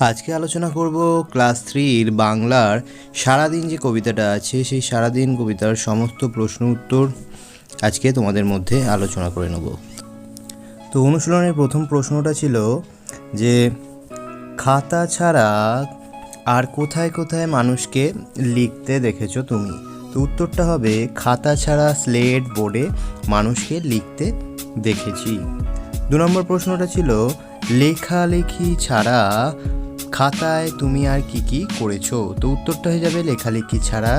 আজকে আলোচনা করব ক্লাস থ্রির বাংলার সারাদিন যে কবিতাটা আছে, সেই সারাদিন কবিতার সমস্ত প্রশ্ন উত্তর আজকে তোমাদের মধ্যে আলোচনা করে নেব। তো অনুশীলনের প্রথম প্রশ্নটা ছিল যে, খাতা ছাড়া আর কোথায় কোথায় মানুষকে লিখতে দেখেছ তুমি? তো উত্তরটা হবে, খাতা ছাড়া স্লেট বোর্ডে মানুষকে লিখতে দেখেছি। দু নম্বর প্রশ্নটা ছিল, লেখালেখি ছাড়া খাতায় তুমি আর কি কি করেছ? তো উত্তরটা হয়ে যাবে লেখালেখি ছাড়া।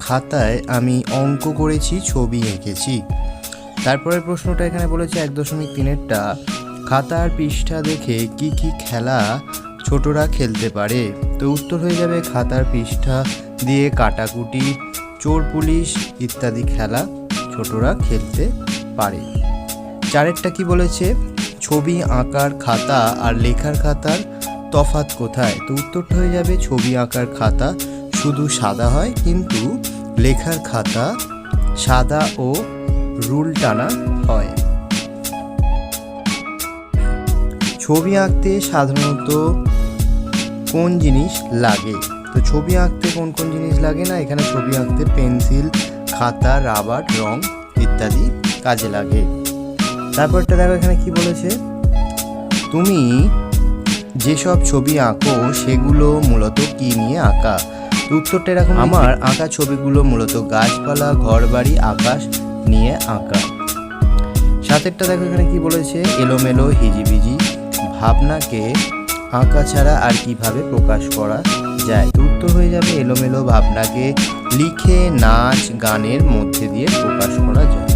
খাতায় আমি অঙ্ক করেছি, ছবি এঁকেছি। তারপরের প্রশ্নটা এখানে বলেছে এক দশমিক তিনেরটা। খাতার পৃষ্ঠা দেখে কি কি খেলা ছোটরা খেলতে পারে? তো উত্তর হয়ে যাবে খাতার পৃষ্ঠা দিয়ে কাটাকুটি, চোর পুলিশ ইত্যাদি খেলা ছোটরা খেলতে পারে। চারেরটা কি বলেছে? ছবি আঁকার খাতা আর লেখার খাতার তফাৎ কোথায়? তো উত্তরটা হয়ে যাবে ছবি আঁকার খাতা। শুধু সাদা হয়, কিন্তু লেখার খাতা সাদা ও রুল টানা হয়। ছবি আঁকতে সাধারণত কোন জিনিস লাগে? তো ছবি আঁকতে কোন কোন জিনিস লাগে না? এখানে ছবি আঁকতে পেন্সিল, খাতা, রাবার, রং ইত্যাদি কাজে লাগে। তারপরটা দেখো এখানে কি বলেছে? তুমি যেসব ছবি আঁকো, সেগুলো মূলত কি নিয়ে আঁকা? উত্তরটা এরকম। আমার আঁকা ছবিগুলো মূলত গাছপালা, ঘরবাড়ি, আকাশ নিয়ে আঁকা। সাতেরটা দেখো এখানে কি বলেছে? এলোমেলো, হিজিবিজি। ভাবনাকে আঁকা ছাড়া আর কীভাবে প্রকাশ করা যায়? উত্তর হয়ে যাবে, এলোমেলো ভাবনাকে লিখে, নাচ, গানের মধ্যে দিয়ে প্রকাশ করা যায়।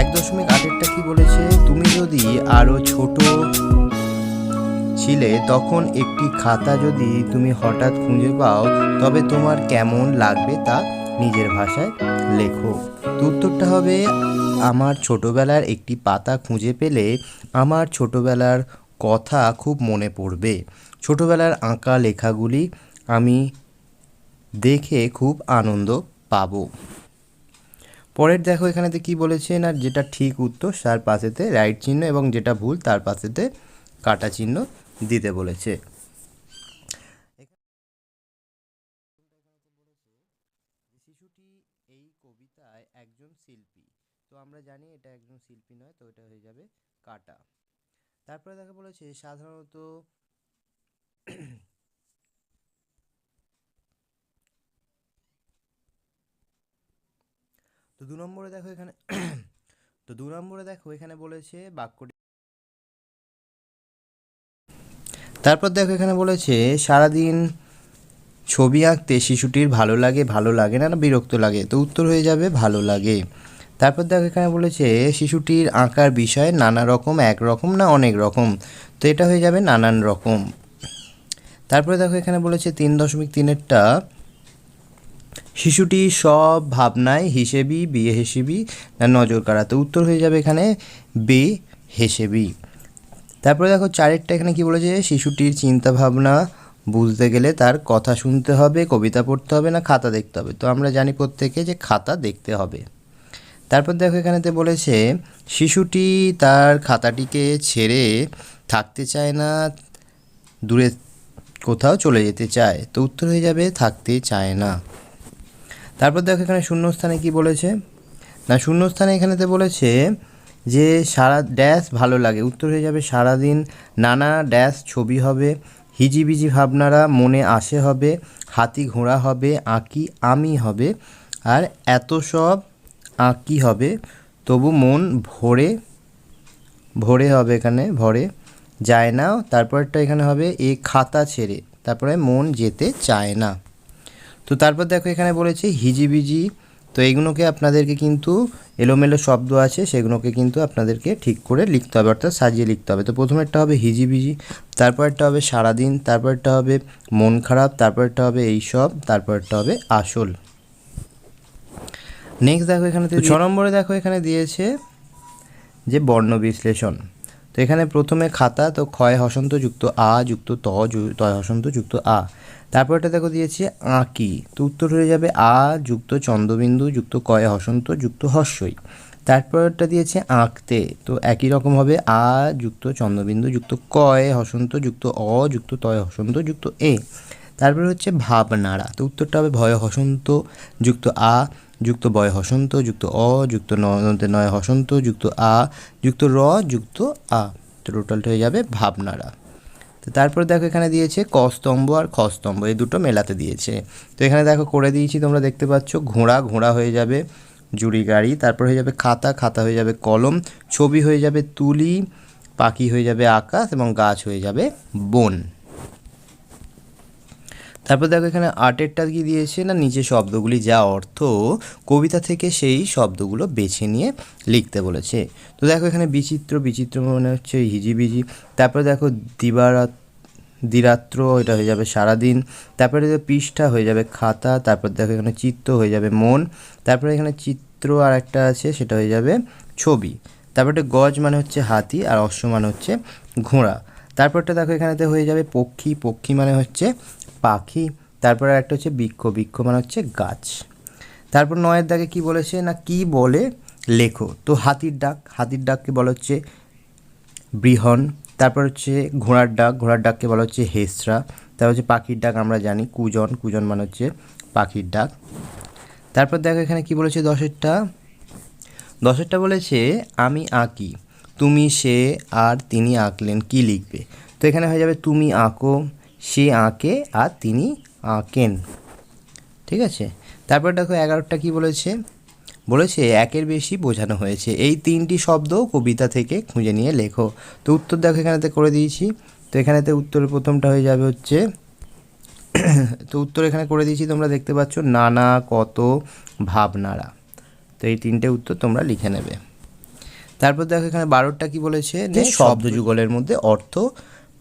এক দশমিক আটেরটা কি বলেছে? তুমি যদি আরও ছোট ছিলে, তখন একটি খাতা যদি তুমি হঠাৎ খুঁজে পাও, তবে তোমার কেমন লাগবে তা নিজের ভাষায় লেখো। উত্তরটা হবে, আমার ছোটবেলার একটি পাতা খুঁজে পেলে আমার ছোটবেলার কথা খুব মনে পড়বে। ছোটবেলার আঁকা লেখাগুলি আমি দেখে খুব আনন্দ পাবো। পরের দেখো এখানেতে কি বলেছে না যেটা ঠিক উত্তর, তার পাশেতে রাইট চিহ্ন এবং যেটা ভুল, তার পাশেতে কাটা চিহ্ন দিতে বলেছে। শিশুটি এই কবিতায় একজন শিল্পী। তো আমরা জানি এটা একজন শিল্পী নয়, তো এটা হয়ে যাবে কাটা। তারপরে দেখা বলেছে, সাধারণত তো দু নম্বরে দেখো এখানে, তো দু নম্বরে দেখো এখানে বলেছে বাক্যটি তারপর দেখো এখানে বলেছে, সারাদিন ছবি আঁকতে শিশুটির ভালো লাগে ভালো লাগে না না বিরক্ত লাগে। তো উত্তর হয়ে যাবে, ভালো লাগে। তারপর দেখো এখানে বলেছে, শিশুটির আঁকার বিষয় নানা রকম, এক রকম না অনেক রকম? তো এটা হয়ে যাবে, নানান রকম। তারপরে দেখো এখানে বলেছে, তিন দশমিক তিনেরটা শিশুটি সব ভাবনায় হিসেবি বিয়ে হেসেবি না নজর কাড়া? তো উত্তর হয়ে যাবে এখানে বে হেসেবি তারপরে দেখো চারেরটা এখানে কি বলেছে? শিশুটির চিন্তা ভাবনা বুঝতে গেলে তার কথা শুনতে হবে, কবিতা পড়তে হবে না খাতা দেখতে হবে। তো আমরা জানি প্রত্যেকে যে খাতা দেখতে হবে। তারপর দেখো এখানেতে বলেছে, শিশুটি তার খাতাটিকে ছেড়ে থাকতে চায় না, দূরে কোথাও চলে যেতে চায়। তো উত্তর হয়ে যাবে, থাকতে চায় না। তারপর দেখো এখানে শূন্যস্থানে কি বলেছে? না, শূন্যস্থানে এখানেতে বলেছে যে সারা ড্যাশ ভালো লাগে। উত্তর হয়ে যাবে, সারাদিন নানা ড্যাশ ছবি হবে, হিজিবিজি ভাবনারা মনে আসে হবে, হাতি ঘোড়া হবে, আঁকি আমি হবে, আর এত সব আঁকি হবে, তবু মন ভরে ভরে হবে এখানে, ভরে যায় না। তারপরটা এখানে হবে, এ খাতা ছেড়ে। তারপরে মন যেতে চায় না। তো তারপর দেখো এখানে বলেছে, হিজিবিজি তো এইগুলোকে আপনাদেরকে কিন্তু এলোমেলো শব্দ আছে সেগুলোকে কিন্তু আপনাদেরকে ঠিক করে লিখতে হবে অর্থাৎ সাজিয়ে লিখতে হবে। তো প্রথমেরটা হবে হিজিবিজি তারপরটা হবে সারাদিন তারপরটা হবে মন খারাপ তারপরটা হবে এইসব তারপরটা হবে আসল। নেক্সট দেখো এখানে ছ নম্বরে দেখো এখানে দিয়েছে যে বর্ণ বিশ্লেষণ। তো এখানে প্রথমে খাতা তো ক্ষয় হসন্ত যুক্ত আ যুক্ত ত তয় হসন্ত যুক্ত আ। তারপরটা দেখো দিয়েছে আঁকি। তো উত্তর হয়ে যাবে আ যুক্ত চন্দ্রবিন্দু যুক্ত কয় হসন্ত যুক্ত হস্যই। তারপরটা দিয়েছে আঁকতে। তো একই রকম হবে আ যুক্ত চন্দ্রবিন্দু যুক্ত কয় হসন্ত যুক্ত অ যুক্ত তয় হসন্ত যুক্ত এ। তারপরে হচ্ছে ভাবনাড়া তো উত্তরটা হবে ভয় হসন্ত যুক্ত আ যুক্ত বয় হসন্ত যুক্ত অ যুক্ত নয়তে নয় হসন্ত যুক্ত আ যুক্ত র যুক্ত আ। তো টোটালটা হয়ে যাবে ভাবনাড়া তো তারপরে দেখো এখানে দিয়েছে কস্তম্ভ আর খস্তম্ভ, এই দুটো মেলাতে দিয়েছে। তো এখানে দেখো করে দিয়েছি, তোমরা দেখতে পাচ্ছ, ঘোড়া ঘোড়া হয়ে যাবে জুড়ি গাড়ি, তারপর হয়ে যাবে খাতা খাতা হয়ে যাবে কলম, ছবি হয়ে যাবে তুলি, পাখি হয়ে যাবে আকাশ এবং গাছ হয়ে যাবে বন। তারপর দেখো এখানে আর্টেরটা কি দিয়েছে না নিচে শব্দগুলি যা অর্থ কবিতা থেকে সেই শব্দগুলো বেছে নিয়ে লিখতে বলেছে। তো দেখো এখানে বিচিত্র বিচিত্র মনে হচ্ছে, হিজিবিজি। তারপরে দেখো দিবারাত, দিরাত্র, এটা হয়ে যাবে সারাদিন। তারপরে পৃষ্ঠা হয়ে যাবে খাতা। তারপর দেখো এখানে চিত্ত হয়ে যাবে মন। তারপরে এখানে চিত্র আর একটা আছে, সেটা হয়ে যাবে ছবি। তারপরে গজ মানে হচ্ছে হাতি আর অশ্ব মানে হচ্ছে ঘোড়া। তারপরটা দেখো এখানেতে হয়ে যাবে পক্ষী। পক্ষী মানে হচ্ছে পাখি, তারপর আর একটা হচ্ছে বৃক্ষ বৃক্ষ মানে হচ্ছে গাছ। তারপর নয়ের দাগে কি বলেছে না কি বলে? লেখো। তো হাতির ডাক, হাতির ডাককে বলা হচ্ছে বৃহন, তারপর হচ্ছে ঘোড়ার ডাক, ঘোড়ার ডাককে বলা হচ্ছে হেসরা, তারপর হচ্ছে পাখির ডাক আমরা জানি, কুজন কুজন মানে হচ্ছে পাখির ডাক। তারপর দেখো এখানে কি বলেছে দশেরটা? দশেরটা বলেছে, আমি আঁকি, তুমি সে আর তিনি আঁকলেন। কি লিখবে? তো এখানে হয়ে যাবে, তুমি আঁকো সে আঁকে আর তিনি আঁকেন। ঠিক আছে? তারপর দেখো এগারোটা কি বলেছে? বলেছে একের বেশি বোঝানো হয়েছে। এই তিনটি শব্দ কবিতা থেকে খুঁজে নিয়ে লেখো। তো উত্তর দেখো এখানেতে করে দিয়েছি। তো এখানেতে উত্তরের প্রথমটা হয়ে যাবে হচ্ছে তো উত্তর এখানে করে দিয়েছি তোমরা দেখতে পাচ্ছ নানা কত ভাবনারা। তো এই তিনটে উত্তর তোমরা লিখে নেবে। তারপর দেখো এখানে বারোটা কি বলেছে? যে শব্দ যুগলের মধ্যে অর্থ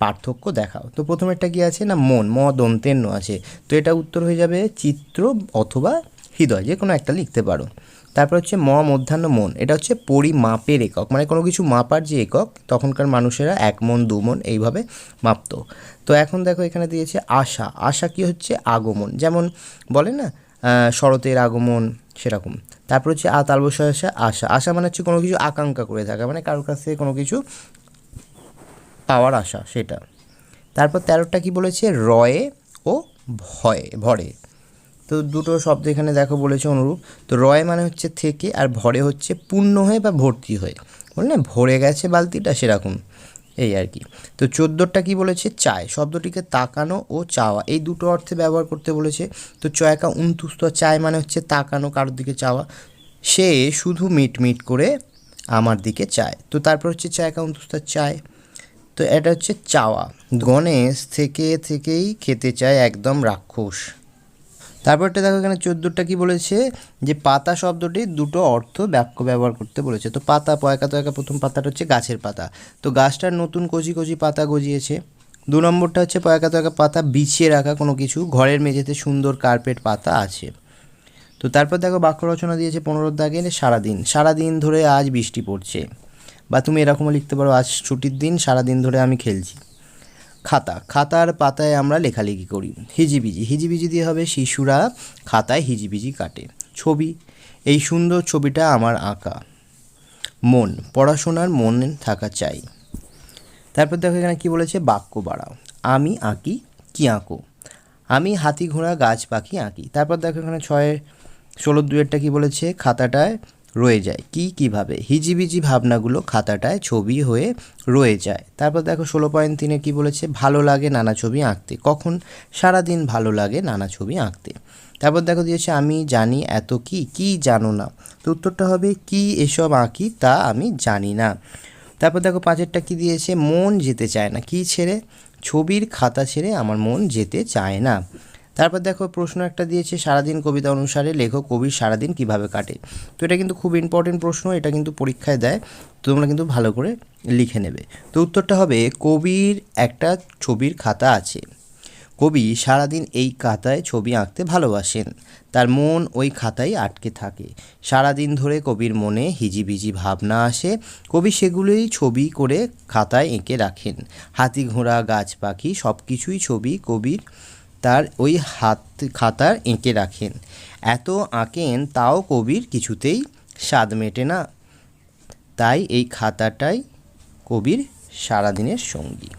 পার্থক্য দেখাও। তো প্রথমেরটা কি আছে না, মন ম দন্তের আছে। তো এটা উত্তর হয়ে যাবে চিত্র অথবা হৃদয়, যে কোনো একটা লিখতে পারো। তারপর হচ্ছে ম মধ্যাহ্ন মন। এটা হচ্ছে পরিমাপের একক। মানে কোনো কিছু মাপার যে একক, তখনকার মানুষেরা এক মন, দু মন এইভাবে মাপতো। তো এখন দেখো এখানে দিয়েছে আশা। আশা কি হচ্ছে? আগমন। যেমন বলে না শরতের আগমন, সেরকম। তারপর হচ্ছে আ তালবসা আসা আশা আশা মানে হচ্ছে কোনো কিছু আকাঙ্ক্ষা করে থাকা। মানে কারোর কাছ থেকে কোনো কিছু পাওয়ার আশা, সেটা। তারপর তেরোটা কি বলেছে? রয়ে ও ভয়ে, ভরে। তো দুটো শব্দ এখানে দেখো বলেছে অনুরূপ। তো রয় মানে হচ্ছে থেকে আর ভরে হচ্ছে পূর্ণ হয়ে বা ভর্তি হয়ে। বললেন ভরে গেছে বালতিটা সেরকম, এই আর কি। তো চোদ্দোটা কি বলেছে? চায়। শব্দটিকে তাকানো ও চাওয়া। এই দুটো অর্থে ব্যবহার করতে বলেছে, তো চয়কা উন্তুস্ত চায় মানে হচ্ছে তাকানো, কারোর দিকে চাওয়া। সে শুধু মিট মিট করে আমার দিকে চায়। তো তারপর হচ্ছে চায়কা উন্তুস্ত চায়। তো এটা হচ্ছে চাওয়া। গণেশ থেকে থেকেই খেতে চায় একদম রাক্ষস। তারপরটা দেখো এখানে চোদ্দোটা কি বলেছে? যে পাতা শব্দটি দুটো অর্থ বাক্য ব্যবহার করতে বলেছে। তো পাতা পয়কা তয়কা প্রথম পাতাটা হচ্ছে গাছের পাতা। তো গাছটার নতুন কচি কচি পাতা গজিয়েছে। দু নম্বরটা হচ্ছে পয়কা তয়কা পাতা বিছিয়ে রাখা কোনো কিছু। ঘরের মেঝেতে সুন্দর কার্পেট পাতা আছে। তো তারপর দেখো বাক্য রচনা দিয়েছে পনেরো দাগে সারাদিন। সারাদিন ধরে আজ বৃষ্টি পড়ছে। বা তুমি এরকমও লিখতে পারো, আজ ছুটির দিন, সারাদিন ধরে আমি খেলছি। খাতা, খাতার পাতায় আমরা লেখালেখি করি। হিজিবিজি হিজিবিজি দিয়ে হবে, শিশুরা খাতায় হিজিবিজি কাটে। ছবি, এই সুন্দর ছবিটা আমার আঁকা। মন, পড়াশোনার মন থাকা চাই। তারপর দেখো এখানে কি বলেছে, বাক্য বাড়াও। আমি আঁকি, কি আঁকো? আমি হাতি ঘোড়া, গাছ পাখি আঁকি। তারপর দেখো এখানে ছয়ের ষোলো দুয়েরটা কি বলেছে, খাতাটায় রয়ে যায়। কি, কীভাবে? হিজিবিজি ভাবনাগুলো খাতাটায় ছবি হয়ে রয়ে যায়। তারপর দেখো ষোলো পয়েন্ট তিনে কী বলেছে? ভালো লাগে নানা ছবি আঁকতে। কখন? সারাদিন ভালো লাগে নানা ছবি আঁকতে। তারপর দেখো দিয়েছে, আমি জানি এত কি? কি জানো না? তো উত্তরটা হবে, কি এসব আঁকি তা আমি জানি না। তারপর দেখো পাঁচেরটা কি দিয়েছে? মন যেতে চায় না। কি ছেড়ে? ছবির খাতা ছেড়ে আমার মন যেতে চায় না। তারপর দেখো প্রশ্ন একটা দিয়েছে, সারাদিন কবিতা অনুসারে লেখক কবির সারাদিন কীভাবে কাটে? তো এটা কিন্তু খুব ইম্পর্টেন্ট প্রশ্ন, এটা কিন্তু পরীক্ষায় দেয় তো তোমরা কিন্তু ভালো করে লিখে নেবে। তো উত্তরটা হবে, কবির একটা ছবির খাতা আছে। কবি সারাদিন এই খাতায় ছবি আঁকতে ভালোবাসেন, তার মন ওই খাতায় আটকে থাকে। সারাদিন ধরে কবির মনে হিজিবিজি ভাবনা আসে, কবি সেগুলোই ছবি করে খাতায় এঁকে রাখেন। হাতি ঘোড়া গাছ পাখি সব কিছুই ছবি কবির তার ওই হাত খাতার এঁকে রাখেন। এত আঁকেন তাও কবির কিছুতেই স্বাদ মেটে না। তাই এই খাতাটাই কবির সারাদিনের সঙ্গী।